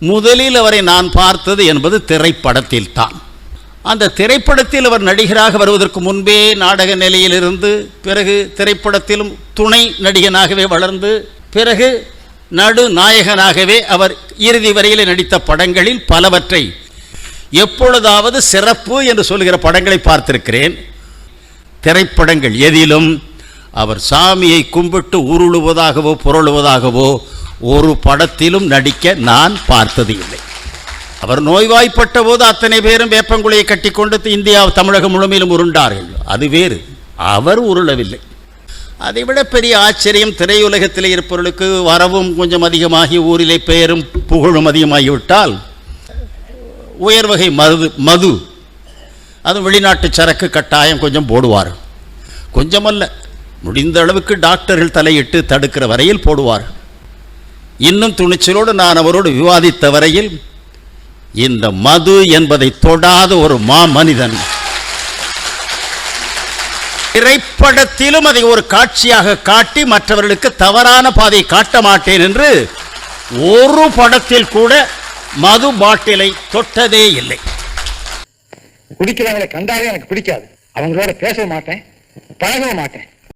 முதலில் அவரை நான் பார்த்தது என்பது திரைப்படத்தில் தான் அந்த திரைப்படத்தில் அவர் நடிகராக வருவதற்கு முன்பே நாடக நிலையிலிருந்து பிறகு திரைப்படத்திலும் துணை நடிகனாகவே வளர்ந்து பிறகு நடு நாயகனாகவே அவர் இறுதி வரையில் நடித்த படங்களில் பலவற்றை எப்பொழுதாவது சிறப்பு என்று சொல்கிற படங்களை பார்த்திருக்கிறேன். திரைப்படங்கள் எதிலும் அவர் சாமியை கும்பிட்டு உருளுவதாகவோ புரளுவதாகவோ ஒரு படத்திலும் நடிக்க நான் பார்த்தது இல்லை அவர் நோய்வாய்ப்பட்ட போது அத்தனை பேரும் வேப்பங்குழியை கட்டிக்கொண்டு இந்தியா தமிழகம் முழுமையிலும் உருண்டார்கள் அது வேறு. அவர் உருளவில்லை. அதைவிட பெரிய ஆச்சரியம் திரையுலகத்தில் இருப்பவர்களுக்கு வரவும் கொஞ்சம் அதிகமாகி ஊரிலே பெயரும் புகழும் அதிகமாகிவிட்டால் உயர் வகை மது. மது அது வெளிநாட்டு சரக்கு கட்டாயம் கொஞ்சம் போடுவார் கொஞ்சமல்ல. முடிந்த அளவுக்கு டாக்டர்கள் தலையிட்டு தடுக்கிற வரையில் போடுவார் இன்னும் துணிச்சலோடு நான் அவரோடு விவாதித்த வரையில் இந்த மது என்பதை தொடாத ஒரு மா மனிதன். திரைப்படத்திலும் அதை ஒரு காட்சியாக காட்டி மற்றவர்களுக்கு தவறான பாதையை காட்ட மாட்டேன் என்று ஒரு படத்தில் கூட மது பாட்டிலை தொட்டதே இல்லை. குடிக்கிறவங்களை கண்டாலே எனக்கு பிடிக்காது. அவங்களோட பேச மாட்டேன் பழகவும் மாட்டேன்.